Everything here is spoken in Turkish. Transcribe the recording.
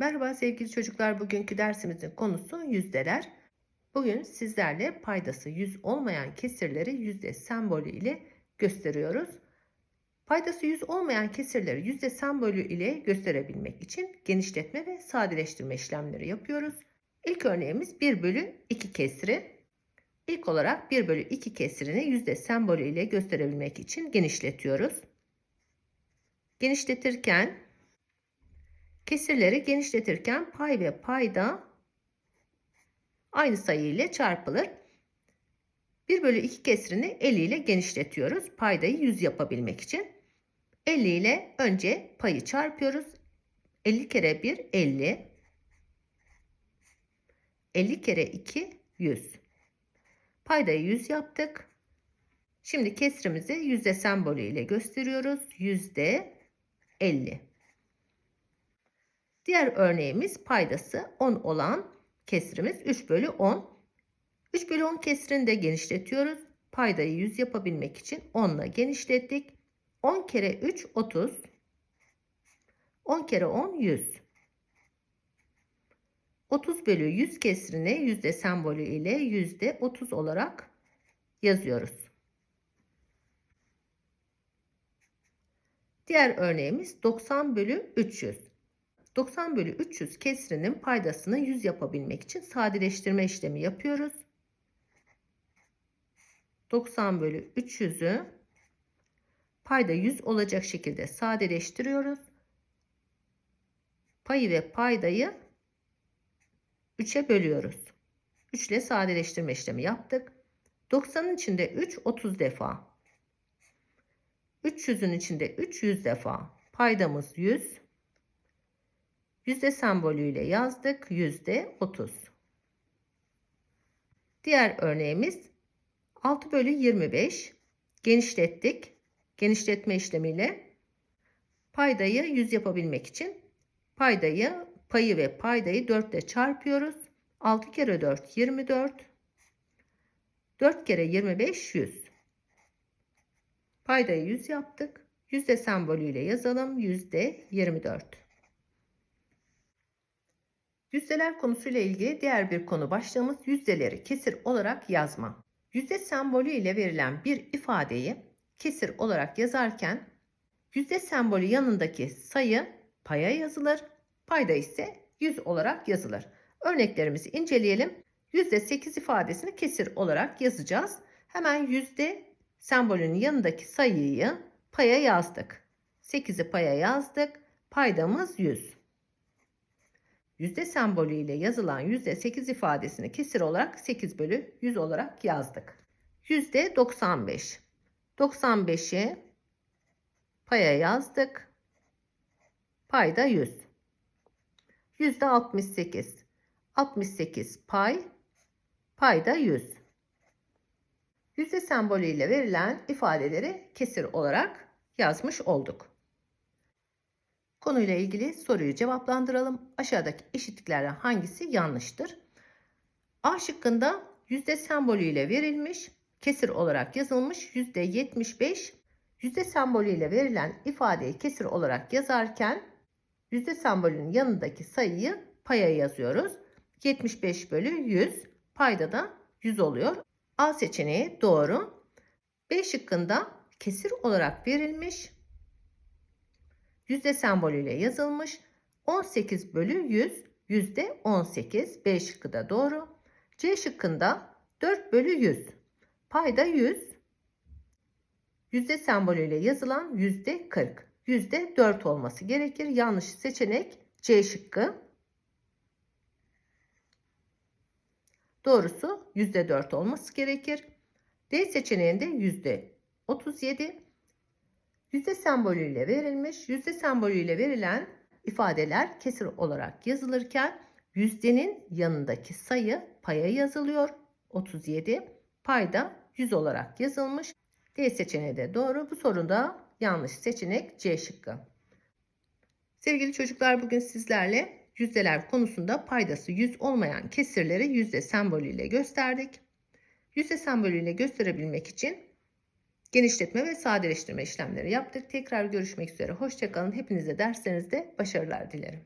Merhaba sevgili çocuklar. Bugünkü dersimizin konusu yüzdeler. Bugün sizlerle paydası yüz olmayan kesirleri yüzde sembolü ile gösteriyoruz. Paydası yüz olmayan kesirleri yüzde sembolü ile gösterebilmek için genişletme ve sadeleştirme işlemleri yapıyoruz. İlk örneğimiz 1 bölü 2 kesri. İlk olarak 1 bölü 2 kesirini yüzde sembolü ile gösterebilmek için genişletiyoruz. Genişletirken Kesirleri genişletirken pay ve payda aynı sayı ile çarpılır. 1 bölü 2 kesirini 50 ile genişletiyoruz. Paydayı 100 yapabilmek için. 50 ile önce payı çarpıyoruz. 50 kere 1 50. 50 kere 2 100. Paydayı 100 yaptık. Şimdi kesrimizi yüzde sembolü ile gösteriyoruz. Yüzde 50. Diğer örneğimiz paydası 10 olan kesrimiz 3 bölü 10. 3 bölü 10 kesrini de genişletiyoruz. Paydayı 100 yapabilmek için 10 ile genişlettik. 10 kere 3 30. 10 kere 10 100. 30 bölü 100 kesrini yüzde sembolü ile yüzde 30 olarak yazıyoruz. Diğer örneğimiz 90 bölü 300. 90 bölü 300 kesrinin paydasını 100 yapabilmek için sadeleştirme işlemi yapıyoruz. 90 bölü 300'ü payda 100 olacak şekilde sadeleştiriyoruz. Payı ve paydayı 3'e bölüyoruz. 3 ile sadeleştirme işlemi yaptık. 90'ın içinde 3 30 defa. 300'ün içinde 3 100 defa. Paydamız 100. Yüzde sembolüyle yazdık. Yüzde 30. Diğer örneğimiz 6 bölü 25. Genişlettik. Genişletme işlemiyle paydayı 100 yapabilmek için paydayı payı ve paydayı 4 ile çarpıyoruz. 6 kere 4 24. 4 kere 25 100. Paydayı 100 yaptık. Yüzde sembolüyle yazalım. Yüzde 24. Yüzdeler konusuyla ilgili diğer bir konu başlığımız yüzdeleri kesir olarak yazma. Yüzde sembolü ile verilen bir ifadeyi kesir olarak yazarken yüzde sembolü yanındaki sayı paya yazılır, payda ise 100 olarak yazılır. Örneklerimizi inceleyelim. Yüzde 8 ifadesini kesir olarak yazacağız. Hemen yüzde sembolünün yanındaki sayıyı paya yazdık. 8'i paya yazdık. Paydamız 100. Yüzde sembolü ile yazılan yüzde 8 ifadesini kesir olarak 8 bölü 100 olarak yazdık. Yüzde 95. 95'i paya yazdık. Payda 100. Yüzde 68. 68 pay. Payda 100. Yüzde sembolü ile verilen ifadeleri kesir olarak yazmış olduk. Konuyla ilgili soruyu cevaplandıralım. Aşağıdaki eşitliklerden hangisi yanlıştır? A şıkkında yüzde sembolüyle verilmiş, kesir olarak yazılmış yüzde 75, yüzde sembolüyle verilen ifadeyi kesir olarak yazarken yüzde sembolünün yanındaki sayıyı paya yazıyoruz. 75 bölü 100, payda da 100 oluyor. A seçeneği doğru. B şıkkında kesir olarak verilmiş, yüzde sembolüyle yazılmış. 18 bölü 100 yüzde 18. B şıkkı da doğru. C şıkkında 4 bölü 100. Payda 100. Yüzde sembolüyle yazılan yüzde 40. Yüzde 4 olması gerekir. Yanlış seçenek C şıkkı. Doğrusu yüzde 4 olması gerekir. D seçeneğinde yüzde 37. Yüzde sembolüyle verilmiş, yüzde sembolüyle verilen ifadeler kesir olarak yazılırken yüzdenin yanındaki sayı paya yazılıyor. 37 payda 100 olarak yazılmış. D seçeneği de doğru. Bu soruda yanlış seçenek C şıkkı. Sevgili çocuklar bugün sizlerle yüzdeler konusunda paydası 100 olmayan kesirleri yüzde sembolüyle gösterdik. Yüzde sembolüyle gösterebilmek için genişletme ve sadeleştirme işlemleri yaptık. Tekrar görüşmek üzere. Hoşçakalın. Hepinize derslerinizde başarılar dilerim.